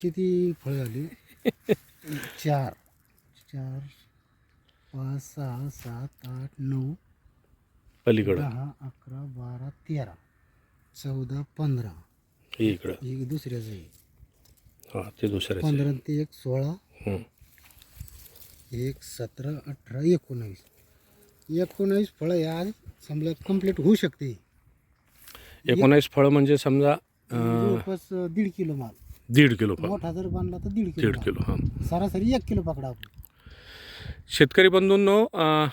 किती फळ झाली चार. चार पाच सहा सात आठ नऊ पलीकडं. दहा अकरा बारा तेरा चौदा पंधरा. हे इकडं ही दुसऱ्याचं आहे. हां ते दुसऱ्याचं पंधरा ते एक सोळा. हं. एक सतरा अठरा एकोणावीस. एकोणावीस फळं या आज समजा कंप्लीट होऊ शकते. एकोणावीस फळं म्हणजे समजा अं, जवळपास दीड किलो माल. दीड किलो मोठा जर बांधला तर दीड किलो दीड. किलो हां. सरासरी एक किलो पकडा आपण. शेतकरी बंधूंनो अं,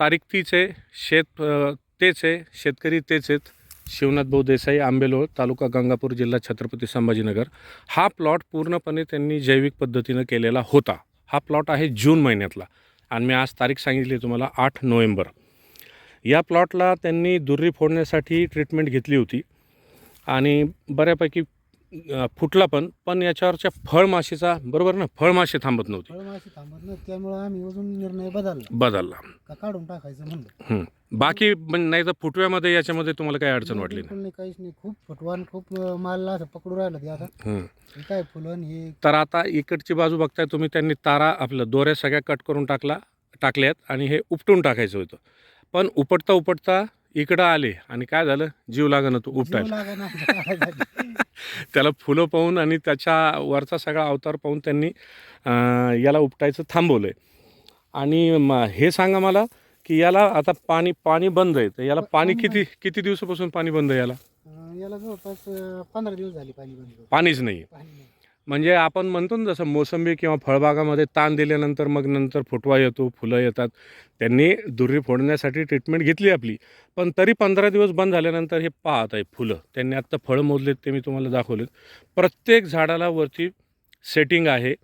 तारीख तीच आहे. शेत अं, तेच आहे. शेतकरी तेच आहेत. शिवनाथ भाऊ देसाई आंबेलोळ तालुका गंगापूर जिल्हा छत्रपती संभाजीनगर. हा प्लॉट पूर्णपणे त्यांनी जैविक पद्धतीनं केलेला होता. हा प्लॉट आहे जून महिन्यातला. आणि मी आज तारीख सांगितली तुम्हाला आठ नोव्हेंबर. या प्लॉटला त्यांनी दुर्री फोडण्यासाठी ट्रीटमेंट घेतली होती. आणि बऱ्यापैकी फुटला पण पण याच्यावरच्या फळमाशीचा बरोबर ना? फळमाशी थांबत नव्हती. फळमाशी थांबत नाही त्यामुळं आम्ही अजून निर्णय बदलला. बदलला. का काढून टाकायचं म्हणलं. हं. बाकी पण नाही तर फुटव्यामध्ये याच्यामध्ये तुम्हाला काही अडचण वाटली बिलकुल नाही काहीच नाही. खूप फुटवान खूप अं, माल असं पकडू राहिलं ते आता. नाही हं. हे काय फुलन हे तर आता इकडची बाजू बघताय तुम्ही त्यांनी तारा आपलं दोऱ्या सगळ्या कट करून टाकला टाकल्यात आणि हे उपटून टाकायचं होतं. पण उपटता उपटता इकडं आले आणि काय झालं? जीव लागणं तो उपटायला. त्याला फुलं पाहून आणि त्याच्या वरचा सगळा अवतार पाहून त्यांनी याला उपटायचं थांबवलं आहे आणि म- हे सांगा मला की याला आता पाणी पाणी बंद आहे. तर याला पाणी किती किती दिवसापासून पाणी बंद आहे याला? याला जवळपास पंधरा दिवस झाले पाणी बंद. पाणीच नाही पाणी नाही. म्हणजे आपण म्हणतो ना जसं मोसंबी किंवा फळबागामध्ये ताण दिल्यानंतर मग नंतर फुटवा येतो फुलं येतात. त्यांनी दुर्री फोडण्यासाठी ट्रीटमेंट घेतली आपली. पण तरी पंधरा दिवस बंद झाल्यानंतर हे पाहत आहे फुलं. त्यांनी आत्ता फळं मोजलेत ते मी तुम्हाला दाखवलेत. प्रत्येक झाडाला वरती सेटिंग आहे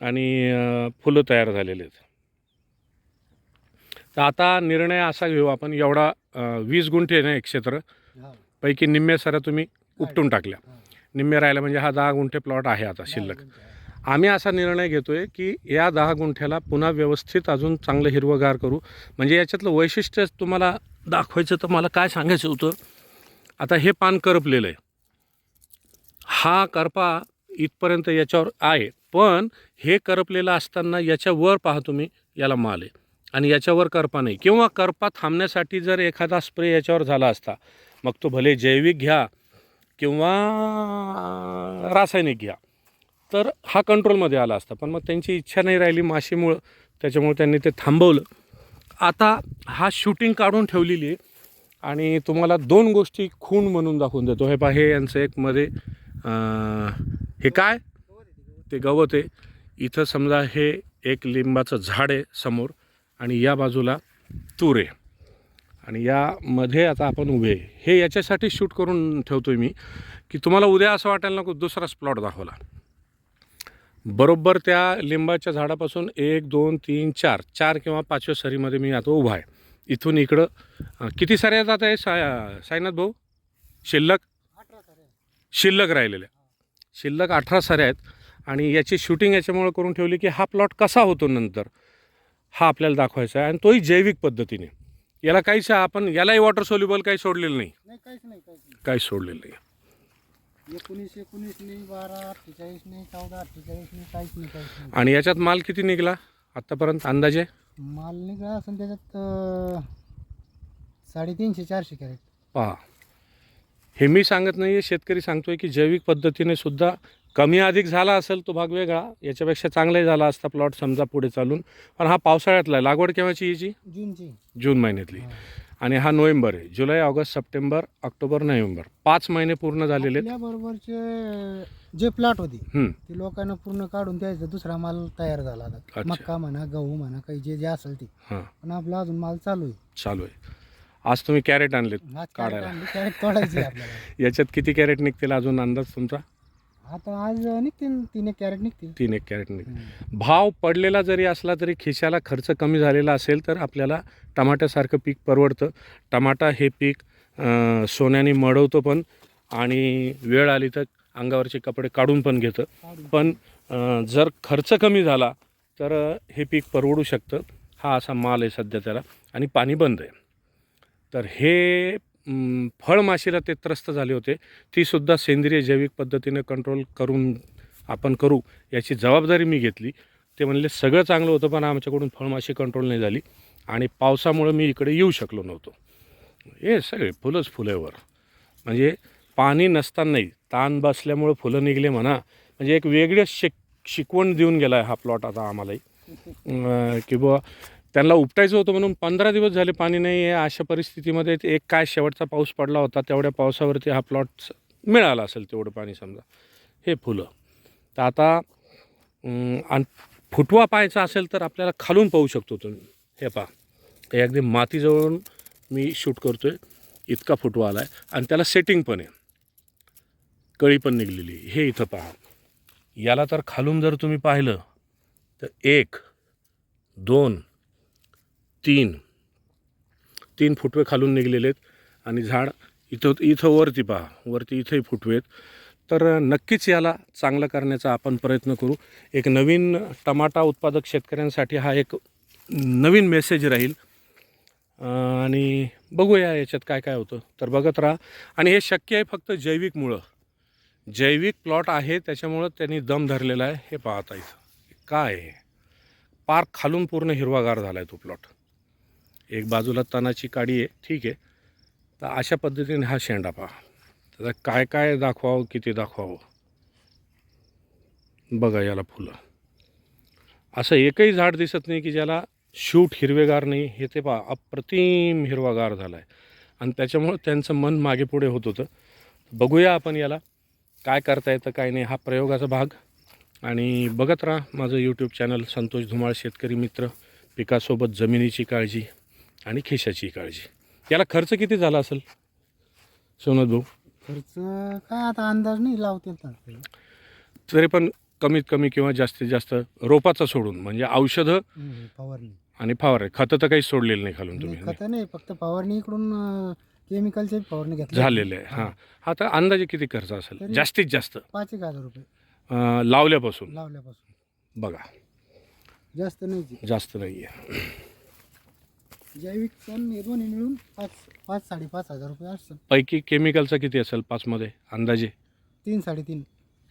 आणि फुलं तयार झालेले आहेत. तर आता निर्णय असा घेऊ आपण. एवढा वीस गुंठे ना एक क्षेत्र. पैकी निम्मे सऱ्या तुम्ही उपटून टाकल्या. निम्मे राहिल्या म्हणजे हा दहा गुंठे प्लॉट आहे आता शिल्लक. आम्ही असा निर्णय घेतोय की या दहा गुंठ्याला पुन्हा व्यवस्थित अजून चांगलं हिरवंगार करू. म्हणजे याच्यातलं वैशिष्ट्य तुम्हाला दाखवायचं तर मला काय सांगायचं होतं? आता हे पान करपलेलं आहे. हा करपा इथपर्यंत याच्यावर आहे. पण हे करपलेलं असताना याच्यावर पहा तुम्ही याला माल आहे. आणि याच्यावर करपा नाही. किंवा करपा थांबण्यासाठी जर एखादा स्प्रे याच्यावर झाला असता मग तो भले जैविक घ्या किंवा रासायनिक घ्या. तर हा कंट्रोलमध्ये आला असता. पण मग त्यांची इच्छा नाही राहिली माशीमुळं. त्याच्यामुळे त्यांनी ते थांबवलं. आता हा शूटिंग काढून ठेवलेली आहे. आणि तुम्हाला दोन गोष्टी खून म्हणून दाखवून देतो. हे पहा हे यांचं एक मध्ये हे काय? ते गवत आहे. इथं समजा हे एक लिंबाचं झाड आहे समोर. आणि या बाजूला तूर आहे. आणि यामध्ये आता आपण उभे आहे. हे याच्यासाठी शूट करून ठेवतो आहे मी की तुम्हाला उद्या असं वाटायला नको दुसराच प्लॉट दाखवला. बरोबर त्या लिंबाच्या झाडापासून एक दोन तीन चार चार किंवा पाचव्या सरीमध्ये मी आता उभा आहे. इथून इकडं किती साऱ्या जात आहे? साय साईनाथ भाऊ? शिल्लक? शिल्लक राहिलेल्या. शिल्लक अठरा साऱ्या आहेत. आणि याची शूटिंग याच्यामुळे करून ठेवली की हा प्लॉट कसा होतो नंतर हा आपल्याला दाखवायचा आहे. आणि तोही जैविक पद्धतीने. याला काहीच आपण यालाही वॉटर सोल्युबल काही सोडलेलं नाही. नाही काहीच नाही काहीच नाही. काहीच सोडलेलं नाही. एकोणीस एकोणीस नाही बारा अठ्ठेचाळीस नाही चौदा अठ्ठेचाळीस नाही काहीच नाही काहीच नाही. आणि याच्यात माल किती निघाला आत्तापर्यंत अंदाजे? माल निघा असं त्याच्यात अं, साडेतीनशे चारशे कॅरेट. पहा. हे मी सांगत नाही आहे शेतकरी सांगतोय की जैविक पद्धतीने सुद्धा कमी अधिक झाला असेल तो भाग वेगळा याच्यापेक्षा चांगलाही झाला असता प्लॉट समजा पुढे चालून. पण हा पावसाळ्यातला आहे. लागवड केव्हाची याची जूनची. जून महिन्यातली. आणि हा नोव्हेंबर आहे. जुलै ऑगस्ट सप्टेंबर ऑक्टोबर नोव्हेंबर. पाच महिने पूर्ण झालेले आहेत. बरोबरचे जे प्लॉट होते हं, ते लोकांना पूर्ण काढून द्यायचं दुसरा माल तयार झाला आता. अच्छा. मक्का म्हणा गहू म्हणा काही जे जे असेल ते. हां. पण आपला अजून माल चालू आहे. चालू आहे. आज तुम्ही कॅरेट आणलेत आज कॅरेट काढायला. आणली. कॅरेट तोडायची आपल्याला. याच्यात किती कॅरेट निघतील अजून अंदाज तुमचा? आता आज निघतील तीन एक कॅरेट निघतील तीन एक कॅरेट निघतील. भाव पडलेला जरी असला तरी खिशाला खर्च कमी झालेला असेल तर आपल्याला टमाट्यासारखं पीक परवडतं. टमाटा हे पीक सोन्याने मडवतं पण आणि वेळ आली तर अंगावरचे कपडे काढून पण घेतं. पण जर खर्च कमी झाला तर हे पीक परवडू शकतं. हा असा माल आहे सध्या त्याला. आणि पाणी बंद आहे. तर हे फळमाशीला ते त्रस्त झाले होते. तीसुद्धा सेंद्रिय जैविक पद्धतीनं कंट्रोल करून आपण करू याची जबाबदारी मी घेतली. ते म्हणले सगळं चांगलं होतं पण आमच्याकडून फळमाशी कंट्रोल नाही झाली आणि पावसामुळं मी इकडे येऊ शकलो नव्हतो. हे सगळे फुलंच फुलेवर म्हणजे पाणी नसतानाही ताण बसल्यामुळं फुलं निघले म्हणा म्हणजे एक वेगळं शिक शिकवण देऊन गेला आहे हा प्लॉट आता आम्हालाही. की बुवा त्यांना उपटायचं होतं म्हणून पंधरा दिवस झाले पाणी नाही आहे. अशा परिस्थितीमध्ये एक काय शेवटचा पाऊस पडला होता तेवढ्या पावसावरती हा प्लॉट मिळाला असेल तेवढं पाणी समजा. हे फुलं. तर आता आणि फुटवा पाहायचा असेल तर आपल्याला खालून पाहू शकतो तुम्ही. हे पहा. हे अगदी मातीजवळून मी शूट करतो आहे इतका फुटवा आला आहे आणि त्याला सेटिंग पण आहे. कळी पण निघलेली हे इथं पहा. याला तर खालून जर तुम्ही पाहिलं तर एक दोन तीन. तीन फुटवे खालून निघलेले आहेत आणि झाड इथं इथं वरती पहा. वरती इथंही फुटवे आहेत. तर नक्कीच याला चांगलं करण्याचा आपण प्रयत्न करू. एक नवीन टमाटा उत्पादक शेतकऱ्यांसाठी हा एक नवीन मेसेज राहील. आणि बघूया याच्यात काय काय होतं. तर बघत राहा. आणि हे शक्य आहे फक्त जैविकमुळं जैविक प्लॉट आहे त्याच्यामुळं त्यांनी दम धरलेला आहे. हे पाहता इथं. काय? आहे पार्क खालून पूर्ण हिरवागार झाला आहे तो प्लॉट एक बाजूला तणाची काडी आहे ठीक आहे. तर अशा पद्धतीने हा शेंडा पहा. त्याचा काय काय दाखवावं किती दाखवावं? बघा याला फुलं. असं एकही झाड दिसत नाही की ज्याला शूट हिरवेगार नाही. हे ते पहा अप्रतिम हिरवागार झाला आहे आणि त्याच्यामुळं त्यांचं मन मागे पुढे होत होतं. बघूया आपण याला काय करता येतं काय नाही. हा प्रयोगाचा भाग. आणि बघत राहा माझं यूट्यूब चॅनल संतोष धुमाळ शेतकरी मित्र पिकासोबत जमिनीची काळजी. आणि खिशाची काळजी. याला खर्च किती झाला असेल? सोनद भाऊ. खर्च काय आता अंदाज नाही लावते आता. तरी पण कमीत कमी किंवा जास्तीत जास्त रोपाचा सोडून म्हणजे औषधं फवारणी आणि फवारे खतं तर काही सोडलेलं नाही खालून तुम्ही. खत नाही फक्त फवारणी इकडून केमिकलचे फवारणी घेतली. झालेलं आहे. हां. तर अंदाजे किती खर्च असेल? जास्तीत जास्त. पाच एक हजार रुपये. अं, लावल्यापासून. लावल्यापासून. बघा. जास्त नाही जास्त नाही आहे जैविक पण हे दोन्ही मिळून पाच पाच साडेपाच हजार रुपये असतं पैकी केमिकलचा किती असेल पाचमध्ये? अंदाजे? तीन साडेतीन.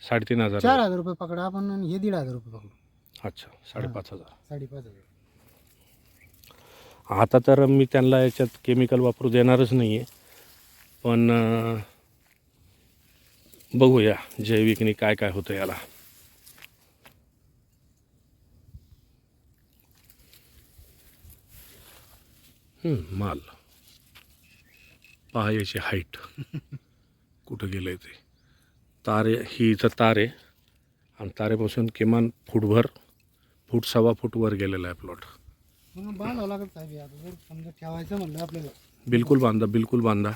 साडेतीन हजार. चार हजार रुपये पकडा आपण आणि हे दीड हजार रुपये पकडू. अच्छा साडेपाच हजार. साडेपाच हजार. आता तर मी त्यांना याच्यात केमिकल वापरू देणारच नाही आहे पण अं, बघूया जैविकनी काय काय होतं याला. माल. पहा याची हाईट कुठं गेलं ते? तारे ही इथं तारे. आणि तारेपासून किमान फूटभर फूट सव्वा फूट वर गेलेला आहे प्लॉट मग बांधावं लागत साहेब आता. जर समजा ठेवायचं म्हणलं आपल्याला. बिलकुल बांधा बिलकुल बांधा.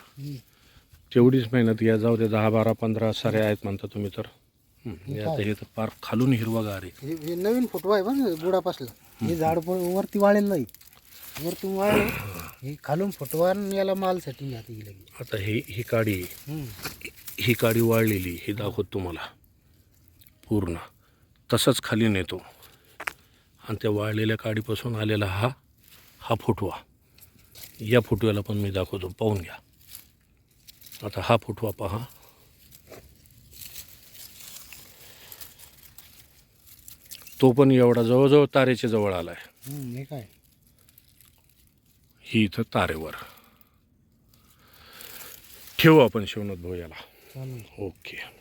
तेवढीच मेहनत घ्या. जाऊ दे दहा बारा पंधरा सारे आहेत म्हणता तुम्ही तर. हं, हे आता हे तर पार खालून हिरवागार आहे. हे हे नवीन फोटो आहे बघ बुडापासला. हे झाड पण वरती वाळेल नाही. वरती वाळलं हे खालून फुटवा याला माल सेटिंग आता ही आता ही ही काडी. ही काडी वाळलेली ही दाखवत तुम्हाला. पूर्ण. तसंच खाली नेतो. आणि त्या वाळलेल्या काडीपासून आलेला हा हा फुटवा. या फुटव्याला पण मी दाखवतो. पाहून घ्या. आता हा फुटवा पहा. तो पण एवढा जवळजवळ तारेच्या जवळ आला आहे काय? ही इथं तारेवर. ठेवू आपण शिवनाथ भाऊ याला. ओके.